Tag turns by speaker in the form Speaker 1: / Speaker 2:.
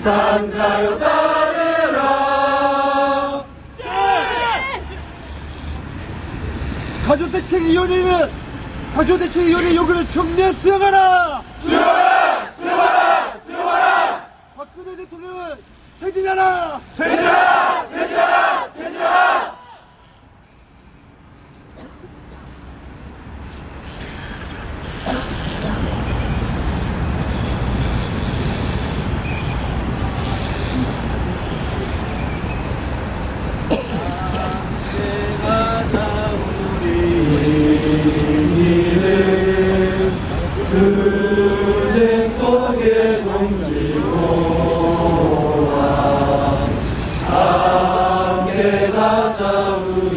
Speaker 1: 산자여 따르라
Speaker 2: 가족대책 위원회는 가족대책 위원회 요구를 정면 수용하라!
Speaker 1: 수용하라! 수용하라! 수용하라!
Speaker 2: 박근혜 대통령은 퇴진하라!
Speaker 1: 퇴진하라! 퇴진하라 퇴진하라 그제 속에 동지고와 함께 가자 우리